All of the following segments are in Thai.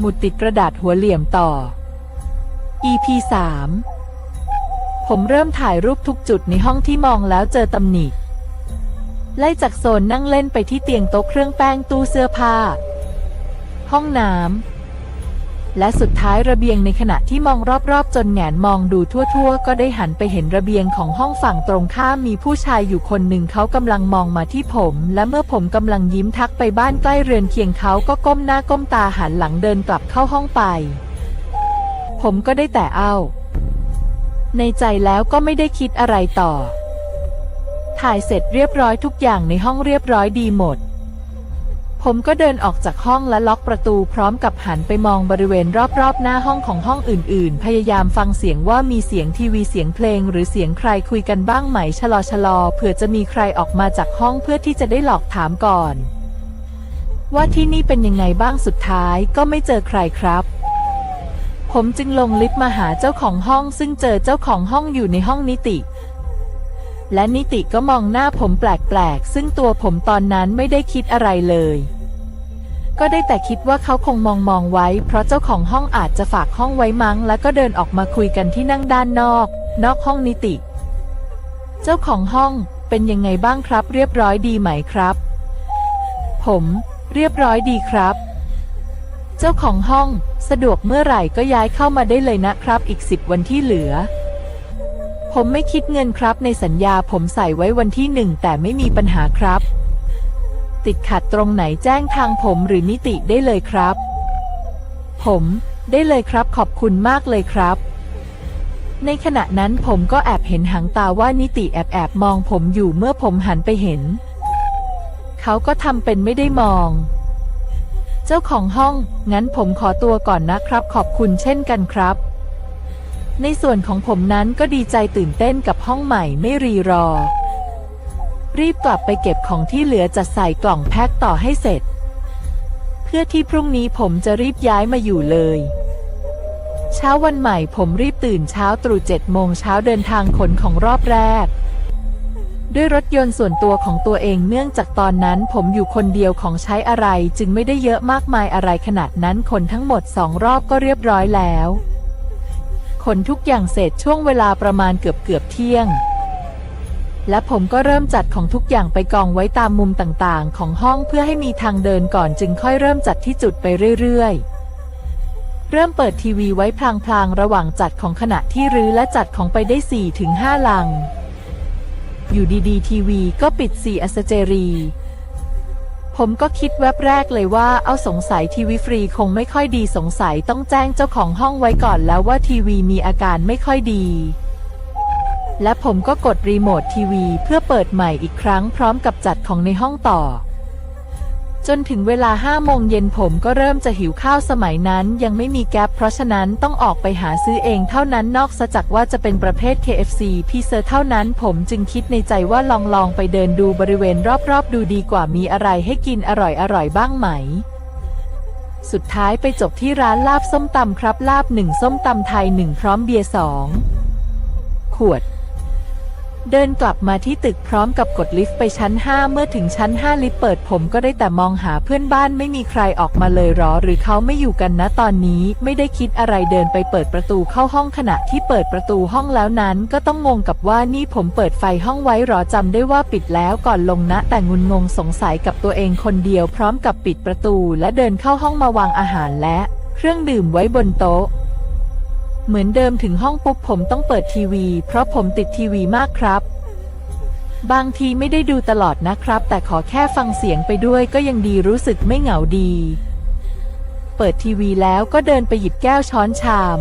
หมุดติดกระดาษหัวเหลี่ยมต่อ EP 3ผมเริ่มถ่ายรูปทุกจุดในห้องที่มองแล้วเจอตำหนิ ไล่จากโซนนั่งเล่นไปที่เตียงโต๊ะเครื่องแป้งตู้เสื้อผ้า ห้องน้ำ และสุดท้ายระเบียงในขณะที่มองรอบๆ จนแหงนมองดูทั่วๆ ก็ได้หันไปเห็นระเบียงของห้องฝั่งตรงข้ามมีผู้ชายอยู่คนหนึ่งเขากำลังมองมาที่ผม และเมื่อผมกำลังยิ้มทักไปบ้านใกล้เรือนเคียงเขาก็ก้มหน้าก้มตาหันหลังเดินกลับเข้าห้องไป ผมก็ได้แต่เอ้าในใจแล้วก็ไม่ได้คิดอะไรต่อ ถ่ายเสร็จเรียบร้อยทุกอย่างในห้องเรียบร้อยดีหมด ผมก็เดินออกจากห้องและล็อกประตูพร้อมกับหันไปมองบริเวณรอบๆ หน้าห้องของห้องอื่นๆ พยายามฟังเสียงว่ามีเสียงทีวีเสียงเพลง หรือเสียงใครคุยกันบ้างไหมชะลอชะลอเผื่อจะมีใครออกมาจากห้องเพื่อที่จะได้หลอกถามก่อน ว่าที่นี่เป็นยังไงบ้างสุดท้ายก็ไม่เจอใครครับ ผมจึงลงลิฟต์มาหาเจ้าของห้องซึ่งเจอเจ้าของห้องอยู่ในห้องนิติ และนิติก็มองหน้าผมแปลกๆ ซึ่งตัวผมตอนนั้นไม่ได้คิดอะไรเลย ก็ได้แต่คิดว่าเขาคงมองมองๆไว้ เพราะเจ้าของห้องอาจจะฝากห้องไว้มั้ง แล้วก็เดินออกมาคุยกันที่นั่งด้านนอก นอกห้องนิติ เจ้าของห้องเป็นยังไงบ้างครับ เรียบร้อยดีไหมครับ ผม เรียบร้อยดีครับ เจ้าของห้อง สะดวกเมื่อไหร่ก็ย้ายเข้ามาได้เลยนะครับ อีกสิบวันที่เหลือ ผมไม่คิดเงินครับ ในสัญญาผมใส่ไว้วันที่หนึ่งแต่ไม่มีปัญหาครับ ติดขัดตรงไหนแจ้งทางผมหรือนิติได้เลยครับ ผมได้เลยครับขอบคุณมากเลยครับ ในขณะนั้นผมก็แอบเห็นหางตาว่านิติแอบแอบมองผมอยู่เมื่อผมหันไปเห็น เขาก็ทำเป็นไม่ได้มอง เจ้าของห้อง งั้นผมขอตัวก่อนนะครับ ขอบคุณเช่นกันครับ ในส่วนของผมนั้นก็ดีใจตื่นเต้นกับห้องใหม่ไม่รีรอ รีบกลับไปเก็บของที่เหลือจัดใส่กล่องแพ็คต่อให้เสร็จ เพื่อที่พรุ่งนี้ผมจะรีบย้ายมาอยู่เลย เช้าวันใหม่ผมรีบตื่นเช้าตรู่เจ็ดโมงเช้าเดินทางขนของรอบแรก ด้วยรถยนต์ส่วนตัวของตัวเองเนื่องจากตอนนั้นผมอยู่คนเดียวของใช้อะไรจึงไม่ได้เยอะมากมายอะไรขนาดนั้นขนทั้งหมดสองรอบก็เรียบร้อยแล้ว ขนทุกอย่างเสร็จช่วงเวลาประมาณเกือบเกือบเที่ยง และผมก็เริ่มจัดของทุกอย่างไปกองไว้ตามมุมต่างๆ ของห้องเพื่อให้มีทางเดินก่อนจึงค่อยเริ่มจัดที่จุดไปเรื่อยๆเริ่มเปิดทีวีไว้พลางๆ ระหว่างจัดของขณะที่รื้อและจัดของไปได้4-5ลัง อยู่ดีๆ ทีวีก็ปิด4อัสเจรี ผมก็คิดแวบแรกเลยว่าเอาสงสัยทีวีฟรีคงไม่ค่อยดีสงสัยต้องแจ้งเจ้าของห้องไว้ก่อนแล้วว่าทีวีมีอาการไม่ค่อยดี และผมก็กดรีโมททีวีเพื่อเปิดใหม่อีกครั้งพร้อมกับจัดของในห้องต่อ จนถึงเวลาห้าโมงเย็นผมก็เริ่มจะหิวข้าวสมัยนั้น ยังไม่มีแก๊ปเพราะฉะนั้นต้องออกไปหาซื้อเองเท่านั้นนอกจากว่าจะเป็นประเภท KFC พีเซอร์เท่านั้น ผมจึงคิดในใจว่าลองลองไปเดินดูบริเวณรอบๆ ดูดีกว่ามีอะไรให้กินอร่อยๆบ้างไหม สุดท้ายไปจบที่ร้านลาบส้มตำครับลาบหนึ่งส้มตำไทยหนึ่งพร้อมเบียร์สองขวด เดินกลับมาที่ตึกพร้อมกับกดลิฟต์ไปชั้น 5 เมื่อถึงชั้น 5 ลิฟต์เปิดผมก็ได้แต่มองหาเพื่อนบ้านไม่มีใครออกมาเลยหรอ หรือเขาไม่อยู่กันนะตอนนี้ไม่ได้คิดอะไรเดินไปเปิดประตูเข้าห้องขณะที่เปิดประตูห้องแล้วนั้น ก็ต้องงงกับว่านี่ผมเปิดไฟห้องไว้หรอจำได้ว่าปิดแล้วก่อนลงนะ แต่งุนงงสงสัยกับตัวเองคนเดียวพร้อมกับปิดประตู และเดินเข้าห้องมาวางอาหารและ เครื่องดื่มไว้บนโต๊ะ เหมือนเดิมถึงห้องปุ๊บผมต้องเปิดทีวี เพราะผมติดทีวีมากครับ บางทีไม่ได้ดูตลอดนะครับ แต่ขอแค่ฟังเสียงไปด้วยก็ยังดีรู้สึกไม่เหงาดี เปิดทีวีแล้วก็เดินไปหยิบแก้วช้อนชาม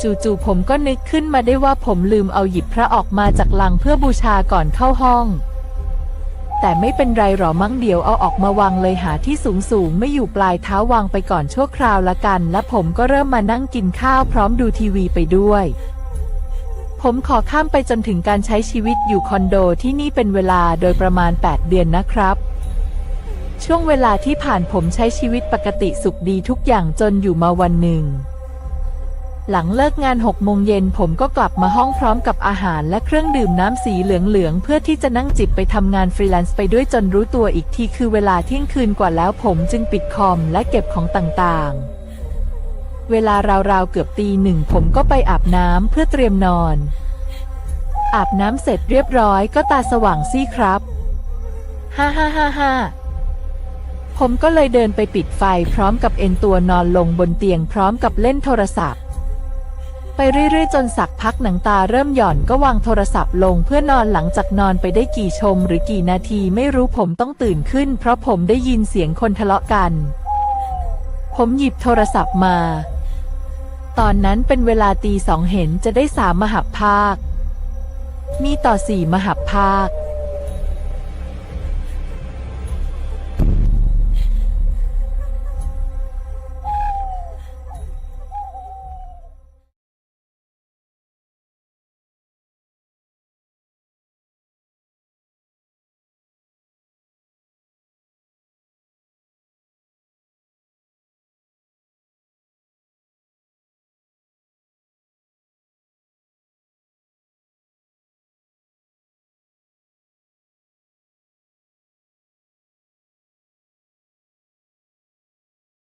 จู่ๆผมก็นึกขึ้นมาได้ว่าผมลืมเอาหยิบพระออกมาจากลังเพื่อบูชาก่อนเข้าห้อง แต่ไม่เป็นไรหรอมั้งเดี๋ยวเอาออกมาวางเลยหาที่สูงสูงๆไม่อยู่ปลายเท้าวางไปก่อนชั่วคราวละกัน และผมก็เริ่มมานั่งกินข้าวพร้อมดูทีวีไปด้วย ผมขอข้ามไปจนถึงการใช้ชีวิตอยู่คอนโดที่นี่เป็นเวลาโดยประมาณ 8 เดือนนะครับช่วงเวลาที่ผ่านผมใช้ชีวิตปกติสุขดีทุกอย่างจนอยู่มาวันหนึ่ง หลังเลิกงานหกโมงเย็นผมก็กลับมาห้องพร้อมกับอาหารและเครื่องดื่มน้ำสีเหลืองๆ เพื่อที่จะนั่งจิบไปทำงานฟรีแลนซ์ไปด้วยจนรู้ตัวอีกทีคือเวลาเที่ยงคืนกว่าแล้วผมจึงปิดคอมและเก็บของต่างๆ เวลาราวๆเกือบตีหนึ่งผมก็ไปอาบน้ำเพื่อเตรียมนอน อาบน้ำเสร็จเรียบร้อยก็ตาสว่างซี่ครับ ฮ่าฮ่าฮ่าฮ่าผมก็เลยเดินไปปิดไฟพร้อมกับเอนตัวนอนลงบนเตียงพร้อมกับเล่นโทรศัพท์ ไปเรื่อยๆ จนสักพักหนังตาเริ่มหย่อนก็วางโทรศัพท์ลงเพื่อนอนหลังจากนอนไปได้กี่ชมหรือกี่นาทีไม่รู้ผมต้องตื่นขึ้น เพราะผมได้ยินเสียงคนทะเลาะกัน ผมหยิบโทรศัพท์มา ตอนนั้นเป็นเวลาตีสองเห็นจะได้สามมหาภาค มีต่อสี่มหาภาค